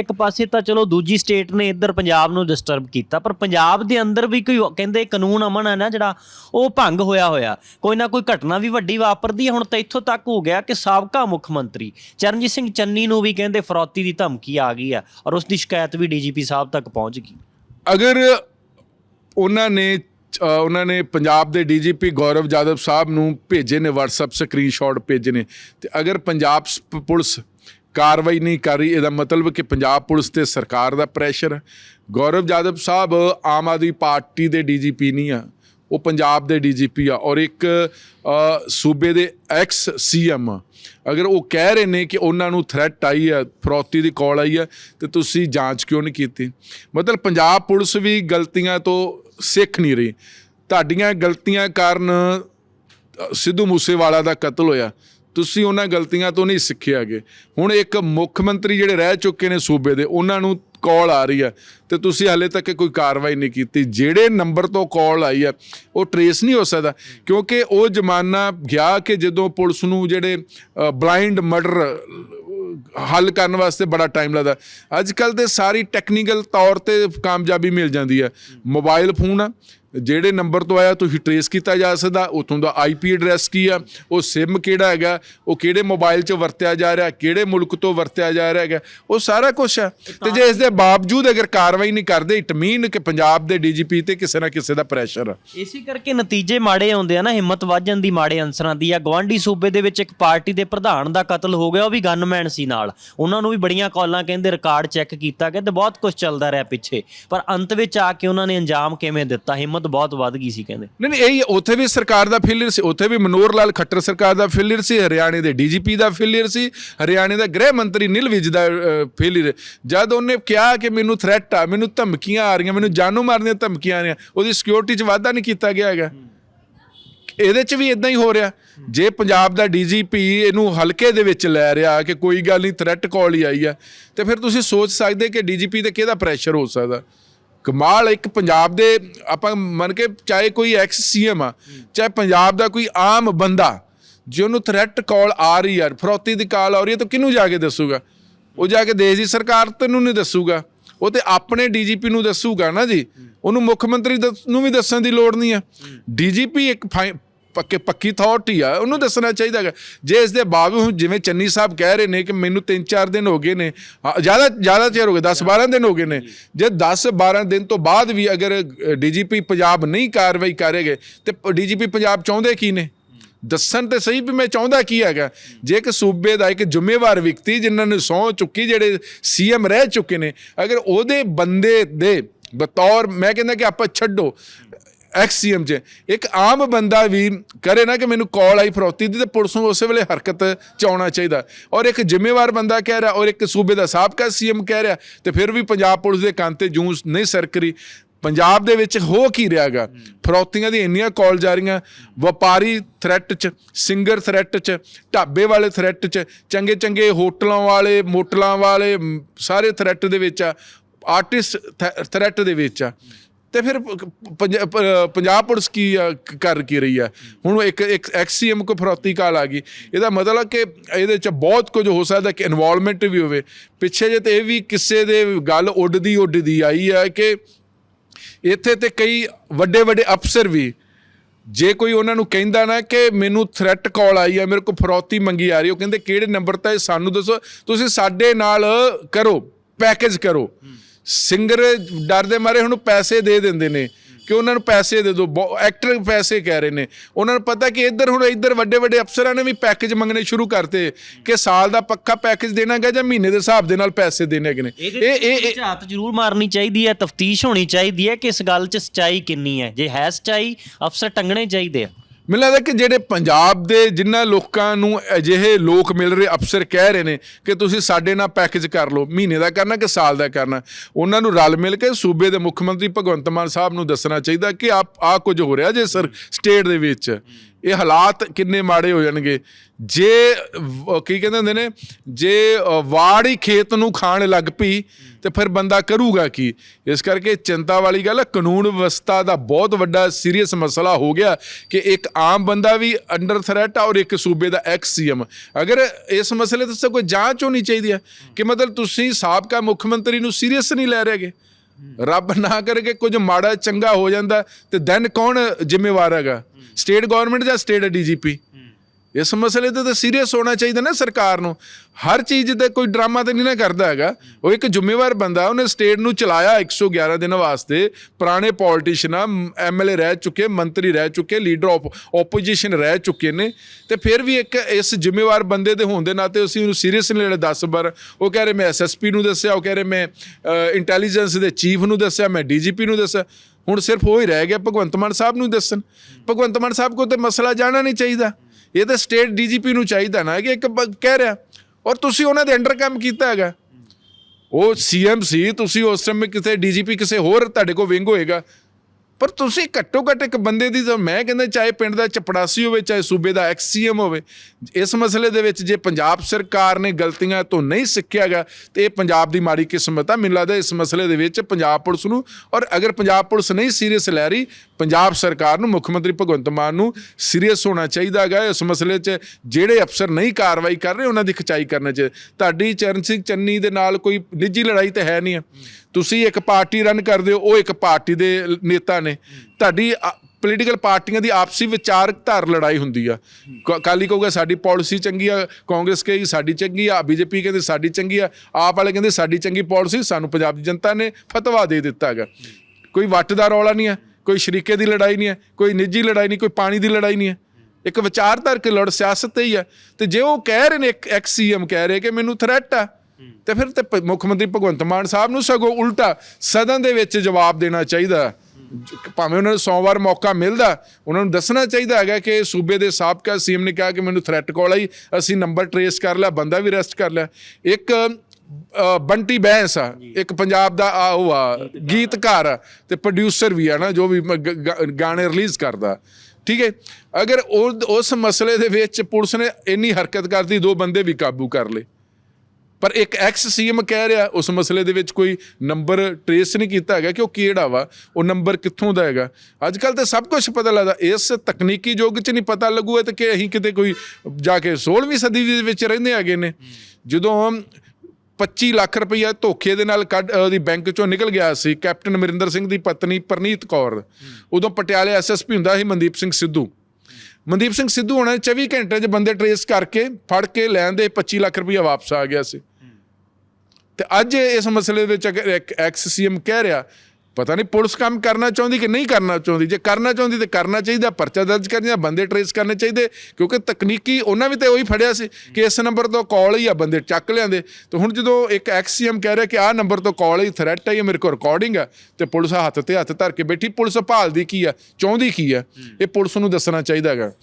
ਇੱਕ ਪਾਸੇ ਤਾਂ ਚਲੋ ਦੂਜੀ ਸਟੇਟ ਨੇ ਇੱਧਰ ਪੰਜਾਬ ਨੂੰ ਡਿਸਟਰਬ ਕੀਤਾ, ਪਰ ਪੰਜਾਬ ਦੇ ਅੰਦਰ ਵੀ ਕੋਈ ਕਹਿੰਦੇ ਕਾਨੂੰਨ ਅਮਨ ਹੈ ਨਾ ਜਿਹੜਾ, ਉਹ ਭੰਗ ਹੋਇਆ ਹੋਇਆ। ਕੋਈ ਨਾ ਕੋਈ ਘਟਨਾ ਵੀ ਵੱਡੀ ਵਾਪਰਦੀ ਹੈ, ਹੁਣ ਤਾਂ ਇੱਥੋਂ ਤੱਕ ਹੋ ਗਿਆ ਕਿ ਸਾਬਕਾ ਮੁੱਖ ਮੰਤਰੀ ਚਰਨਜੀਤ ਸਿੰਘ ਚੰਨੀ ਨੂੰ ਵੀ ਕਹਿੰਦੇ ਫਰੌਤੀ ਦੀ ਧਮਕੀ ਆ ਗਈ ਆ ਔਰ ਉਸ ਦੀ ਸ਼ਿਕਾਇਤ ਵੀ ਡੀਜੀਪੀ ਸਾਹਿਬ ਤੱਕ ਪਹੁੰਚ ਗਈ। ਅਗਰ ਉਹਨਾਂ ਨੇ ਉਹਨਾਂ ਨੇ ਪੰਜਾਬ ਦੇ ਡੀਜੀਪੀ ਗੌਰਵ ਜਾਦਵ ਸਾਹਿਬ ਨੂੰ ਭੇਜੇ ਨੇ, WhatsApp ਸਕਰੀਨਸ਼ਾਟ ਭੇਜੇ ਨੇ, ਤੇ ਅਗਰ ਪੰਜਾਬ ਪੁਲਿਸ ਕਾਰਵਾਈ ਨਹੀਂ ਕਰ ਰਹੀ। ਇਹਦਾ ਮਤਲਬ ਕਿ ਪੰਜਾਬ ਪੁਲਿਸ ਤੇ ਸਰਕਾਰ ਦਾ ਪ੍ਰੈਸ਼ਰ ਹੈ। ਗੌਰਵ ਜਾਦਵ ਸਾਹਿਬ, ਆਮ ਆਦਮੀ ਪਾਰਟੀ ਦੇ ਡੀਜੀਪੀ ਨਹੀਂ ਆ। ਉਹ ਪੰਜਾਬ ਦੇ ਡੀਜੀਪੀ ਆ ਔਰ ਇੱਕ ਸੂਬੇ ਦੇ ਐਕਸ ਸੀਐਮ ਅਗਰ ਉਹ ਕਹਿ ਰਹੇ ਨੇ ਕਿ ਉਹਨਾਂ ਨੂੰ ਥ੍ਰੈਟ ਆਈ ਹੈ ਫਰੋਤੀ ਦੀ ਕਾਲ ਆਈ ਹੈ ਤੇ ਤੁਸੀਂ ਜਾਂਚ ਕਿਉਂ ਨਹੀਂ ਕੀਤੀ? ਮਤਲਬ ਪੰਜਾਬ ਪੁਲਿਸ ਵੀ ਗਲਤੀਆਂ ਤੋਂ ਸਿੱਖ ਨਹੀਂ ਰਹੀ। ਤੁਹਾਡੀਆਂ ਗਲਤੀਆਂ ਕਾਰਨ ਸਿੱਧੂ ਮੂਸੇਵਾਲਾ ਦਾ ਕਤਲ ਹੋਇਆ। ਤੁਸੀਂ ਉਹਨਾਂ ਗਲਤੀਆਂ ਤੋਂ ਨਹੀਂ ਸਿੱਖਿਆਗੇ ਹੁਣ ਇੱਕ ਮੁੱਖ ਮੰਤਰੀ ਜਿਹੜੇ ਰਹਿ ਚੁੱਕੇ ਨੇ ਸੂਬੇ ਦੇ, ਉਹਨਾਂ ਨੂੰ ਕਾਲ ਆ ਰਹੀ ਹੈ ਤੇ ਤੁਸੀਂ ਹਾਲੇ ਤੱਕ ਕੋਈ ਕਾਰਵਾਈ ਨਹੀਂ ਕੀਤੀ। ਜਿਹੜੇ ਨੰਬਰ ਤੋਂ ਕਾਲ ਆਈ ਹੈ, ਉਹ ਟਰੇਸ ਨਹੀਂ ਹੋ ਸਕਦਾ ਕਿਉਂਕਿ ਉਹ ਜ਼ਮਾਨਾ ਗਿਆ ਕਿ ਜਦੋਂ ਪੁਲਿਸ ਨੂੰ ਜਿਹੜੇ ਬਲਾਈਂਡ ਮਰਡਰ ਹੱਲ ਕਰਨ ਵਾਸਤੇ ਬੜਾ ਟਾਈਮ ਲੱਗਦਾ। ਅੱਜ ਕੱਲ ਤੇ ਸਾਰੀ ਟੈਕਨੀਕਲ ਤੌਰ ਤੇ ਕਾਮਯਾਬੀ ਮਿਲ ਜਾਂਦੀ ਹੈ। ਮੋਬਾਈਲ ਫੋਨ ਆ ਜਿਹੜੇ ਨੰਬਰ ਤੋਂ ਆਇਆ ਤੁਸੀਂ ਟਰੇਸ ਕੀਤਾ ਜਾ ਸਕਦਾ ਉਥੋਂ ਦਾ ਆਈਪੀ ਐਡਰੈਸ ਕੀ ਆ ਉਹ ਸਿਮ ਕਿਹੜਾ ਹੈਗਾ ਉਹ ਕਿਹੜੇ ਮੋਬਾਈਲ 'ਚ ਵਰਤਿਆ ਜਾ ਰਿਹਾ ਕਿਹੜੇ ਮੁਲਕ ਤੋਂ ਵਰਤਿਆ ਜਾ ਰਿਹਾ ਹੈਗਾ ਉਹ ਸਾਰਾ ਕੁਝ ਆ। ਤੇ ਜੇ ਇਸ ਦੇ ਬਾਵਜੂਦ ਅਗਰ ਕਾਰਵਾਈ ਨਹੀਂ ਕਰਦੇ ਇਟ ਮੀਨ ਕਿ ਪੰਜਾਬ ਦੇ ਡੀਜੀਪੀ ਤੇ ਕਿਸੇ ਨਾ ਕਿਸੇ ਦਾ ਪ੍ਰੈਸ਼ਰ ਆ। ਇਸੇ ਕਰਕੇ ਨਤੀਜੇ ਮਾੜੇ ਆਉਂਦੇ ਆ ਨਾ ਹਿੰਮਤ ਵੱਧ ਜਾਂਦੀ ਮਾੜੇ ਅਨਸਰਾਂ ਦੀ ਆ। ਗਵਾਂਢੀ ਸੂਬੇ ਦੇ ਵਿੱਚ ਇੱਕ ਪਾਰਟੀ ਦੇ ਪ੍ਰਧਾਨ ਦਾ ਕਤਲ ਹੋ ਗਿਆ ਉਹ ਵੀ ਗਨਮੈਨ ਸੀ ਨਾਲ। ਉਹਨਾਂ ਨੂੰ ਵੀ ਬੜੀਆਂ ਕਾਲਾਂ ਕਹਿੰਦੇ ਰਿਕਾਰਡ ਚੈੱਕ ਕੀਤਾ ਗਿਆ ਤੇ ਬਹੁਤ ਕੁਝ ਚੱਲਦਾ ਰਿਹਾ ਪਿੱਛੇ। ਪਰ ਅੰਤ ਵਿੱਚ ਆ ਕੇ ਉਹਨਾਂ ਨੇ ਅੰਜਾਮ ਕਿਵੇਂ ਦਿੱਤਾ? ਹਿੰਮਤ ਬਹੁਤ ਵੱਧ ਗਈ ਸੀ ਕਹਿੰਦੇ। ਨਹੀਂ ਨਹੀਂ, ਇਹ ਉੱਥੇ ਵੀ ਸਰਕਾਰ ਦਾ ਫੇਲਿਅਰ ਸੀ, ਉੱਥੇ ਵੀ ਮਨੋਹਰ ਲਾਲ ਖੱਟਰ ਸਰਕਾਰ ਦਾ ਫੇਲਿਅਰ ਸੀ, ਹਰਿਆਣੇ ਦੇ ਡੀਜੀਪੀ ਦਾ ਫੇਲਿਅਰ ਸੀ, ਹਰਿਆਣੇ ਦਾ ਗ੍ਰਹਿ ਮੰਤਰੀ ਨਿਲ ਵਿਜ ਦਾ ਫੇਲਿਅਰ ਜਦ ਉਹਨੇ ਕਿਹਾ ਕਿ ਮੈਨੂੰ ਥ੍ਰੈਟ ਆ, ਮੈਨੂੰ ਧਮਕੀਆਂ ਆ ਰਹੀਆਂ, ਮੈਨੂੰ ਜਾਨੋਂ ਮਾਰਨ ਦੀਆਂ ਧਮਕੀਆਂ ਆ ਰਹੀਆਂ, ਉਹਦੀ ਸਿਕਿਉਰਿਟੀ 'ਚ ਵਾਧਾ ਨਹੀਂ ਕੀਤਾ ਗਿਆ ਹੈਗਾ। ਇਹਦੇ 'ਚ ਵੀ ਇਦਾਂ ਹੀ ਹੋ ਰਿਹਾ। ਜੇ ਪੰਜਾਬ ਦਾ ਡੀਜੀਪੀ ਇਹਨੂੰ ਹਲਕੇ ਦੇ ਵਿੱਚ ਲੈ ਰਿਹਾ ਕਿ ਕੋਈ ਗੱਲ ਨਹੀਂ ਥ੍ਰੈਟ ਕਾਲ ਹੀ ਆਈ ਆ, ਤੇ ਫਿਰ ਤੁਸੀਂ ਸੋਚ ਸਕਦੇ ਕਿ ਡੀਜੀਪੀ ਤੇ ਕਿਹਦਾ ਪ੍ਰੈਸ਼ਰ ਹੋ ਸਕਦਾ? ਕਮਾਲ ਇੱਕ ਪੰਜਾਬ ਦੇ, ਆਪਾਂ ਮੰਨ ਕੇ ਚਾਹੇ ਕੋਈ ਐਕਸ ਸੀਐਮ ਆ, ਚਾਹੇ ਪੰਜਾਬ ਦਾ ਕੋਈ ਆਮ ਬੰਦਾ, ਜੇ ਉਹਨੂੰ ਥ੍ਰੈਟ ਕਾਲ ਆ ਰਹੀ ਹੈ ਫਰੋਤੀ ਦੀ ਕਾਲ ਆ ਰਹੀ ਹੈ ਤਾਂ ਕਿਹਨੂੰ ਜਾ ਕੇ ਦੱਸੂਗਾ? ਉਹ ਜਾ ਕੇ ਦੇਸ਼ ਦੀ ਸਰਕਾਰ ਤੈਨੂੰ ਨਹੀਂ ਦੱਸੂਗਾ। ਉਹ ਤੇ ਆਪਣੇ ਡੀਜੀਪੀ ਨੂੰ ਦੱਸੂਗਾ ਨਾ ਜੀ। ਉਹਨੂੰ ਮੁੱਖ ਮੰਤਰੀ ਦੱਸ- ਨੂੰ ਵੀ ਦੱਸਣ ਦੀ ਲੋੜ ਨਹੀਂ ਆ। ਡੀਜੀਪੀ ਇੱਕ ਫਾਈ- ਪੱਕੇ ਪੱਕੀ ਅਥਾਰਟੀ ਆ ਉਹਨੂੰ ਦੱਸਣਾ ਚਾਹੀਦਾ ਹੈਗਾ। ਜੇ ਇਸ ਦੇ ਬਾਵਜੂਦ ਜਿਵੇਂ ਚੰਨੀ ਸਾਹਿਬ ਕਹਿ ਰਹੇ ਨੇ ਕਿ ਮੈਨੂੰ 3-4 ਦਿਨ ਹੋ ਗਏ ਨੇ ਜ਼ਿਆਦਾ ਜ਼ਿਆਦਾ ਚਿਰ ਹੋ ਗਏ 10-12 ਦਿਨ ਹੋ ਗਏ ਨੇ। ਜੇ। 10-12 ਦਿਨ ਤੋਂ ਬਾਅਦ ਵੀ ਅਗਰ ਡੀਜੀਪੀ ਪੰਜਾਬ ਨਹੀਂ ਕਾਰਵਾਈ ਕਰੇਗੇ ਤੇ ਡੀਜੀਪੀ ਪੰਜਾਬ ਚਾਹੁੰਦੇ ਕੀ ਨੇ? ਦੱਸਣ ਤੇ ਸਹੀ ਵੀ ਮੈਂ ਚਾਹੁੰਦਾ ਕੀ ਹੈਗਾ। ਜੇ ਕਿ ਸੂਬੇ ਦਾ ਇੱਕ ਜ਼ਿੰਮੇਵਾਰ ਵਿਅਕਤੀ ਜਿਨ੍ਹਾਂ ਨੇ ਸਹੁੰ ਚੁੱਕੀ ਜਿਹੜੇ ਸੀਐਮ ਰਹਿ ਚੁੱਕੇ ਨੇ ਅਗਰ ਉਹਦੇ ਬੰਦੇ ਦੇ ਬਤੌਰ ਮੈਂ ਕਹਿੰਦਾ ਕਿ ਆਪਾਂ ਛੱਡੋ। ਐਕਸ ਸੀਐਮ ਚ ਇੱਕ ਆਮ ਬੰਦਾ ਵੀ ਕਰੇ ਨਾ ਕਿ ਮੈਨੂੰ ਕਾਲ ਆਈ ਫਰੋਤੀ ਦੀ ਤੇ ਪੁਲਿਸ ਨੂੰ ਉਸੇ ਵੇਲੇ ਹਰਕਤ ਚ ਆਉਣਾ ਚਾਹੀਦਾ। ਔਰ ਇੱਕ ਜ਼ਿੰਮੇਵਾਰ ਬੰਦਾ ਕਹਿ ਰਿਹਾ ਔਰ ਇੱਕ ਸੂਬੇ ਦਾ ਸਾਬਕਾ ਸੀਐਮ ਕਹਿ ਰਿਹਾ ਤੇ ਫਿਰ ਵੀ ਪੰਜਾਬ ਪੁਲਿਸ ਦੇ ਕੰਨ ਤੇ ਜੂੰ ਨਹੀਂ ਸਰਕਰੀ। ਪੰਜਾਬ ਦੇ ਵਿੱਚ ਹੋ ਕੀ ਰਿਹਾਗਾ? ਫਰੌਤੀਆਂ ਦੀ ਇੰਨੀਆਂ ਕਾਲ ਜਾ ਰਹੀਆਂ, ਵਪਾਰੀ ਥ੍ਰੈਟ ਚ ਸਿੰਗਰ ਥ੍ਰੈਟ ਚ, ਢਾਬੇ ਵਾਲੇ ਥ੍ਰੈਟ ਚ, ਚੰਗੇ ਚੰਗੇ ਹੋਟਲਾਂ ਵਾਲੇ, ਮੋਟਲਾਂ ਵਾਲੇ ਸਾਰੇ ਥ੍ਰੈਟ ਦੇ ਵਿੱਚ ਆ। ਆਰਟਿਸਟ ਥ੍ਰੈਟ ਦੇ ਵਿੱਚ ਆ। ਤੇ ਫਿਰ ਪੰਜਾਬ ਪੁਲਿਸ ਕੀ ਕਰ ਕੀ ਰਹੀ ਆ ਹੁਣ ਇੱਕ ਇੱਕ ਐਕਸੀਐਮ ਕੋ ਫਰੋਤੀ ਕਾਲ ਆ ਗਈ। ਇਹਦਾ ਮਤਲਬ ਹੈ ਕਿ ਇਹਦੇ ਚ ਬਹੁਤ ਕੁਝ ਹੋ ਸਕਦਾ ਕਿ ਇਨਵੋਲਵਮੈਂਟ ਵੀ ਹੋਵੇ। ਪਿੱਛੇ ਜੇ ਤੇ ਇਹ ਵੀ ਕਿਸੇ ਦੇ ਗੱਲ ਉੱਡਦੀ ਉੱਡਦੀ ਆਈ ਆ ਕਿ ਇੱਥੇ ਤੇ ਕਈ ਵੱਡੇ ਵੱਡੇ ਅਫਸਰ ਵੀ, ਜੇ ਕੋਈ ਉਹਨਾਂ ਨੂੰ ਕਹਿੰਦਾ ਨਾ ਕਿ ਮੈਨੂੰ ਥ੍ਰੈਟ ਕਾਲ ਆਈ ਹੈ, ਮੇਰੇ ਕੋਲ ਫਰੋਤੀ ਮੰਗੀ ਆ ਰਹੀ ਉਹ ਕਹਿੰਦੇ ਕਿਹੜੇ ਨੰਬਰ ਤੇ ਸਾਨੂੰ ਦੱਸੋ। ਤੁਸੀਂ ਸਾਡੇ ਨਾਲ ਕਰੋ ਪੈਕੇਜ ਕਰੋ। ਸਿੰਗਰ ਡਰਦੇ ਮਾਰੇ ਹੁਣ ਪੈਸੇ ਦੇ ਦਿੰਦੇ ਨੇ ਕਿ ਉਹਨਾਂ ਨੂੰ ਪੈਸੇ ਦੇ ਦਿਓ ਐਕਟਰ ਪੈਸੇ ਕਹਿ ਰਹੇ ਨੇ। ਉਹਨਾਂ ਨੂੰ ਪਤਾ ਕਿ ਇੱਧਰ ਹੁਣ ਇੱਧਰ ਵੱਡੇ ਵੱਡੇ ਅਫਸਰਾਂ ਨੇ ਵੀ ਪੈਕੇਜ ਮੰਗਣੇ ਸ਼ੁਰੂ ਕਰਤੇ ਕਿ ਸਾਲ ਦਾ ਪੱਕਾ ਪੈਕੇਜ ਦੇਣਾਗਾ ਜਾਂ ਮਹੀਨੇ ਦੇ ਹਿਸਾਬ ਦੇ ਨਾਲ ਪੈਸੇ ਦੇਣੇ ਹੈਗੇ ਨੇ। ਇਹ ਇਹ ਇਹ ਝਾਤ ਜ਼ਰੂਰ ਮਾਰਨੀ ਚਾਹੀਦੀ ਹੈ ਤਫਤੀਸ਼ ਹੋਣੀ ਚਾਹੀਦੀ ਹੈ ਕਿ ਇਸ ਗੱਲ 'ਚ ਸਚਾਈ ਕਿੰਨੀ ਹੈ। ਜੇ ਹੈ ਸਚਾਈ ਅਫਸਰ ਟੰਗਣੇ ਚਾਹੀਦੇ ਆ। ਮੈਨੂੰ ਲੱਗਦਾ ਕਿ ਜਿਹੜੇ ਪੰਜਾਬ ਦੇ ਜਿਨ੍ਹਾਂ ਲੋਕਾਂ ਨੂੰ ਅਜਿਹੇ ਲੋਕ ਮਿਲ ਰਹੇ ਅਫਸਰ ਕਹਿ ਰਹੇ ਨੇ ਕਿ ਤੁਸੀਂ ਸਾਡੇ ਨਾਲ ਪੈਕੇਜ ਕਰ ਲਓ ਮਹੀਨੇ ਦਾ ਕਰਨਾ ਕਿ ਸਾਲ ਦਾ ਕਰਨਾ ਉਹਨਾਂ ਨੂੰ ਰਲ ਮਿਲ ਕੇ ਸੂਬੇ ਦੇ ਮੁੱਖ ਮੰਤਰੀ ਭਗਵੰਤ ਮਾਨ ਸਾਹਿਬ ਨੂੰ ਦੱਸਣਾ ਚਾਹੀਦਾ ਕਿ ਆਪ ਆ ਕੁਝ ਹੋ ਰਿਹਾ ਜੇ ਸਰ ਸਟੇਟ ਦੇ ਵਿੱਚ। ਇਹ ਹਾਲਾਤ ਕਿੰਨੇ ਮਾੜੇ ਹੋ ਜਾਣਗੇ। ਜੇ ਕੀ ਕਹਿੰਦੇ ਹੁੰਦੇ ਨੇ, ਜੇ ਵਾੜ ਹੀ ਖੇਤ ਨੂੰ ਖਾਣ ਲੱਗ ਪਈ, ਤੇ ਫਿਰ ਬੰਦਾ ਕਰੂਗਾ ਕੀ? ਇਸ ਕਰਕੇ ਚਿੰਤਾ ਵਾਲੀ ਗੱਲ ਹੈ ਕਾਨੂੰਨ ਵਿਵਸਥਾ ਦਾ ਬਹੁਤ ਵੱਡਾ ਸੀਰੀਅਸ ਮਸਲਾ ਹੋ ਗਿਆ ਕਿ ਇੱਕ ਆਮ ਬੰਦਾ ਵੀ ਅੰਡਰ ਥ੍ਰੈਟ ਔਰ ਇੱਕ ਸੂਬੇ ਦਾ ਐਕਸ ਸੀਐਮ ਅਗਰ ਇਸ ਮਸਲੇ ਤੇ ਕੋਈ ਜਾਂਚ ਹੋਣੀ ਚਾਹੀਦੀ ਹੈ ਕਿ ਮਤਲਬ ਤੁਸੀਂ ਸਾਬਕਾ ਮੁੱਖ ਮੰਤਰੀ ਨੂੰ ਸੀਰੀਅਸ ਨਹੀਂ ਲੈ ਰਹੇਗੇ ਰੱਬ ਨਾ ਕਰਕੇ ਕੁਝ ਮਾੜਾ ਚੰਗਾ ਹੋ ਜਾਂਦਾ ਤੇ ਦੈਨ ਕੌਣ ਜ਼ਿੰਮੇਵਾਰ ਹੈਗਾ? ਸਟੇਟ ਗਵਰਨਮੈਂਟ ਜਾਂ ਸਟੇਟ ਡੀਜੀਪੀ ਇਸ ਮਸਲੇ ਤੇ ਤਾਂ ਸੀਰੀਅਸ ਹੋਣਾ ਚਾਹੀਦਾ ਨਾ ਸਰਕਾਰ ਨੂੰ। ਹਰ ਚੀਜ਼ ਤੇ ਕੋਈ ਡਰਾਮਾ ਤੇ ਨਹੀਂ ਨਾ ਕਰਦਾ ਹੈਗਾ। ਉਹ ਇੱਕ ਜ਼ਿੰਮੇਵਾਰ ਬੰਦਾ, ਉਹਨੇ ਸਟੇਟ ਨੂੰ ਚਲਾਇਆ 111 ਦਿਨ ਵਾਸਤੇ। ਪੁਰਾਣੇ ਪੋਲਿਟਿਸ਼ੀਅਨ ਐਮਐਲਏ ਰਹਿ ਚੁੱਕੇ, ਮੰਤਰੀ ਰਹਿ ਚੁੱਕੇ ਲੀਡਰ ਆਫ ਆਪੋਜੀਸ਼ਨ ਰਹਿ ਚੁੱਕੇ ਨੇ। ਤੇ ਫਿਰ ਵੀ ਇੱਕ ਇਸ ਜ਼ਿੰਮੇਵਾਰ ਬੰਦੇ ਦੇ ਹੋਣ ਦੇ ਨਾਤੇ ਅਸੀਂ ਉਹਨੂੰ ਸੀਰੀਅਸ ਨਹੀਂ ਲੈਣਾ। 10 ਵਾਰ ਉਹ ਕਹਿ ਰਹੇ, ਮੈਂ ਐਸਐਸਪੀ ਨੂੰ ਦੱਸਿਆ। ਉਹ ਕਹਿ ਰਹੇ, ਮੈਂ ਇੰਟੈਲੀਜੈਂਸ ਦੇ ਚੀਫ ਨੂੰ ਦੱਸਿਆ, ਮੈਂ ਡੀਜੀਪੀ ਨੂੰ ਦੱਸਿਆ। ਹੁਣ ਸਿਰਫ ਉਹ ਹੀ ਰਹਿ ਗਿਆ, ਭਗਵੰਤ ਮਾਨ ਸਾਹਿਬ ਨੂੰ ਦੱਸਣ। ਭਗਵੰਤ ਮਾਨ ਸਾਹਿਬ ਕੋਲ ਤੇ ਮਸਲਾ ਜਾਣਾ ਨਹੀਂ ਚਾਹੀਦਾ। ਇਹ ਤਾਂ ਸਟੇਟ ਡੀਜੀਪੀ ਨੂੰ ਚਾਹੀਦਾ ਨਾ ਕਿ ਇੱਕ ਕਹਿ ਰਿਹਾ। ਔਰ ਤੁਸੀਂ ਉਹਨਾਂ ਦੇ ਅੰਡਰ ਕੰਮ ਕੀਤਾ ਹੈਗਾ। ਉਹ ਸੀਐਮ ਸੀ, ਤੁਸੀਂ ਉਸ ਸਮੇਂ ਕਿਤੇ ਡੀਜੀਪੀ ਕਿਸੇ ਹੋਰ ਤੁਹਾਡੇ ਕੋਲ ਵਿੰਗ ਹੋਏਗਾ। ਪਰ ਤੁਸੀਂ ਘੱਟੋ ਘੱਟ ਇੱਕ ਬੰਦੇ ਦੀ ਤਾਂ ਮੈਂ ਕਹਿੰਦਾ ਚਾਹੇ ਪਿੰਡ ਦਾ ਚਪੜਾਸੀ ਹੋਵੇ, ਚਾਹੇ ਸੂਬੇ ਦਾ ਐਕਸ ਸੀਐਮ ਹੋਵੇ, ਇਸ ਮਸਲੇ ਦੇ ਵਿੱਚ ਜੇ ਪੰਜਾਬ ਸਰਕਾਰ ਨੇ ਗਲਤੀਆਂ ਤੋਂ ਨਹੀਂ ਸਿੱਖਿਆਗਾ ਤੇ ਇਹ ਪੰਜਾਬ ਦੀ ਮਾੜੀ ਕਿਸਮਤ ਆ। ਮੈਨੂੰ ਲੱਗਦਾ ਇਸ ਮਸਲੇ ਦੇ ਵਿੱਚ ਪੰਜਾਬ ਪੁਲਿਸ ਨੂੰ ਔਰ ਅਗਰ ਪੰਜਾਬ ਪੁਲਿਸ ਨਹੀਂ ਸੀਰੀਅਸ ਲੈ ਰਹੀ, ਪੰਜਾਬ ਸਰਕਾਰ ਨੂੰ ਮੁੱਖ ਮੰਤਰੀ ਭਗਵੰਤ ਮਾਨ ਨੂੰ ਸੀਰੀਅਸ ਹੋਣਾ ਚਾਹੀਦਾ ਹੈਗਾ। ਇਸ ਮਸਲੇ 'ਚ ਜਿਹੜੇ ਅਫਸਰ ਨਹੀਂ ਕਾਰਵਾਈ ਕਰ ਰਹੇ, ਉਹਨਾਂ ਦੀ ਖਿਚਾਈ ਕਰਨਾ ਚਾਹੀਦਾ ਤੁਹਾਡੀ ਚਰਨ ਸਿੰਘ ਚੰਨੀ ਦੇ ਨਾਲ ਕੋਈ ਨਿੱਜੀ ਲੜਾਈ ਤਾਂ ਹੈ ਨਹੀਂ ਹੈ ਤੁਸੀਂ ਇੱਕ ਪਾਰਟੀ ਰਨ ਕਰਦੇ ਹੋ, ਉਹ ਇੱਕ ਪਾਰਟੀ ਦੇ ਨੇਤਾ ਨੇ। ਤੁਹਾਡੀ ਪੋਲੀਟੀਕਲ ਪਾਰਟੀਆਂ ਦੀ ਆਪਸੀ ਵਿਚਾਰਧਾਰ ਲੜਾਈ ਹੁੰਦੀ ਆ। ਕ- ਅਕਾਲੀ ਕਹੂਗਾ, ਸਾਡੀ ਪਾਲਿਸੀ ਚੰਗੀ ਆ, ਕਾਂਗਰਸ ਕਹੇਗੀ, ਸਾਡੀ ਚੰਗੀ ਆ ਬੀਜੇਪੀ ਕਹਿੰਦੇ, ਸਾਡੀ ਚੰਗੀ ਆ ਆਪ ਵਾਲੇ ਕਹਿੰਦੇ, ਸਾਡੀ ਚੰਗੀ ਪਾਲਿਸੀ, ਸਾਨੂੰ ਪੰਜਾਬ ਦੀ ਜਨਤਾ ਨੇ ਫਤਵਾ ਦੇ ਦਿੱਤਾ ਹੈਗਾ। ਕੋਈ ਵੱਟ ਦਾ ਰੌਲਾ ਨਹੀਂ ਹੈ ਕੋਈ ਸ਼ਰੀਕੇ ਦੀ ਲੜਾਈ ਨਹੀਂ ਹੈ ਕੋਈ ਨਿੱਜੀ ਲੜਾਈ ਨਹੀਂ, ਕੋਈ ਪਾਣੀ ਦੀ ਲੜਾਈ ਨਹੀਂ ਹੈ ਇੱਕ ਵਿਚਾਰਧਾਰਕ ਲੜ ਸਿਆਸਤ ਤੇ ਹੀ ਆ। ਤੇ ਜੇ ਉਹ ਕਹਿ ਰਹੇ ਨੇ, ਇੱਕ ਐਕਸ ਸੀਐਮ ਕਹਿ ਰਹੇ ਕਿ ਮੈਨੂੰ ਥ੍ਰੈਟ ਆ ਤੇ ਫਿਰ ਤੇ ਮੁੱਖ ਮੰਤਰੀ ਭਗਵੰਤ ਮਾਨ ਸਾਹਿਬ ਨੂੰ ਸਗੋਂ ਉਲਟਾ ਸਦਨ ਦੇ ਵਿੱਚ ਜਵਾਬ ਦੇਣਾ ਚਾਹੀਦਾ। ਭਾਵੇਂ ਉਹਨਾਂ ਨੂੰ ਸੋਮਵਾਰ ਮੌਕਾ ਮਿਲਦਾ ਉਹਨਾਂ ਨੂੰ ਦੱਸਣਾ ਚਾਹੀਦਾ ਹੈਗਾ ਕਿ ਸੂਬੇ ਦੇ ਸਾਬਕਾ ਸੀਐਮ ਨੇ ਕਿਹਾ ਕਿ ਮੈਨੂੰ ਥ੍ਰੈਟ ਕਾਲ ਆਈ ਅਸੀਂ ਨੰਬਰ ਟਰੇਸ ਕਰ ਲਿਆ ਬੰਦਾ ਵੀ ਅਰੈਸਟ ਕਰ ਲਿਆ। ਇੱਕ ਬੰਟੀ ਬੈਂਸ ਆ ਇੱਕ ਪੰਜਾਬ ਦਾ ਆ ਉਹ ਆ ਗੀਤਕਾਰ। ਤੇ ਪ੍ਰੋਡਿਊਸਰ ਵੀ ਆ ਨਾ ਜੋ ਵੀ ਗਾਣੇ ਰਿਲੀਜ਼ ਕਰਦਾ। ਠੀਕ ਹੈ? ਅਗਰ ਉਸ ਮਸਲੇ ਦੇ ਵਿੱਚ ਪੁਲਿਸ ਨੇ ਇੰਨੀ ਹਰਕਤ ਕਰਦੀ ਦੋ ਬੰਦੇ ਵੀ ਕਾਬੂ ਕਰ ਲਏ। ਪਰ ਇੱਕ ਐਕਸ ਸੀਐਮ ਕਹਿ ਰਿਹਾ, ਉਸ ਮਸਲੇ ਦੇ ਵਿੱਚ ਕੋਈ ਨੰਬਰ ਟਰੇਸ ਨਹੀਂ ਕੀਤਾ ਹੈਗਾ ਕਿ ਉਹ ਕਿਹੜਾ ਵਾ, ਉਹ ਨੰਬਰ ਕਿੱਥੋਂ ਦਾ ਹੈਗਾ। ਅੱਜ ਕੱਲ ਤਾਂ ਸਭ ਕੁਝ ਪਤਾ ਲੱਗਦਾ, ਇਸ ਤਕਨੀਕੀ ਯੁੱਗ 'ਚ ਨਹੀਂ ਪਤਾ ਲੱਗੂਗਾ ਤੇ ਕਿ ਅਸੀਂ ਕਿਤੇ ਕੋਈ ਜਾ ਕੇ 16ਵੀਂ ਸਦੀ ਦੇ ਵਿੱਚ ਰਹਿੰਦੇ ਹੈਗੇ ਨੇ। ਜਦੋਂ 25 ਲੱਖ ਰੁਪਈਆ ਧੋਖੇ ਦੇ ਨਾਲ ਕੱਢ, ਉਹਦੀ ਬੈਂਕ ਚੋਂ ਨਿਕਲ ਗਿਆ ਸੀ, ਕੈਪਟਨ ਅਮਰਿੰਦਰ ਸਿੰਘ ਦੀ ਪਤਨੀ ਪ੍ਰਨੀਤ ਕੌਰ। ਉਦੋਂ ਪਟਿਆਲੇ ਐਸਐਸਪੀ ਹੁੰਦਾ ਸੀ, ਮਨਦੀਪ ਸਿੰਘ ਸਿੱਧੂ। ਮਨਦੀਪ ਸਿੰਘ ਸਿੱਧੂ ਹੋਣਾ 24 ਘੰਟੇ 'ਚ ਬੰਦੇ ਟਰੇਸ ਕਰਕੇ ਫੜ ਕੇ ਲੈਣ ਦੇ 25 ਲੱਖ ਰੁਪਈਆ ਵਾਪਸ ਆ ਗਿਆ ਸੀ। ਤੇ ਅੱਜ ਇਸ ਮਸਲੇ ਦੇ ਵਿੱਚ ਅਗਰ ਇੱਕ ਐਕਸ ਸੀਐਮ ਕਹਿ ਰਿਹਾ, ਪਤਾ ਨਹੀਂ ਪੁਲਿਸ ਕੰਮ ਕਰਨਾ ਚਾਹੁੰਦੀ ਕਿ ਨਹੀਂ ਕਰਨਾ ਚਾਹੁੰਦੀ। ਜੇ ਕਰਨਾ ਚਾਹੁੰਦੀ ਤੇ ਕਰਨਾ ਚਾਹੀਦਾ, ਪਰਚਾ ਦਰਜ ਕਰਨਾ ਬੰਦੇ ਟਰੇਸ ਕਰਨੇ ਚਾਹੀਦੇ, ਕਿਉਂਕਿ ਤਕਨੀਕੀ ਉਹਨਾਂ ਵੀ ਤੇ ਉਹੀ ਫੜਿਆ ਸੀ ਕਿ ਇਸ ਨੰਬਰ ਤੋਂ ਕਾਲ ਹੀ ਆ ਬੰਦੇ ਚੱਕ ਲਿਆਂਦੇ। ਤੇ ਹੁਣ ਜਦੋਂ ਇੱਕ ਐਕਸ ਸੀਐਮ ਕਹਿ ਰਿਹਾ ਕਿ ਆਹ ਨੰਬਰ ਤੋਂ ਕਾਲ ਹੀ ਥ੍ਰੈਟ ਹੈ ਜਾਂ ਮੇਰੇ ਕੋਲ ਰਿਕਾਰਡਿੰਗ ਆ, ਤੇ ਪੁਲਿਸ ਹੱਥ ਤੇ ਹੱਥ ਧਰ ਕੇ ਬੈਠੀ। ਪੁਲਿਸ ਭਾਲਦੀ ਕੀ ਆ, ਚਾਹੁੰਦੀ ਕੀ ਆ? ਇਹ ਪੁਲਿਸ ਨੂੰ ਦੱਸਣਾ ਚਾਹੀਦਾ ਹੈਗਾ।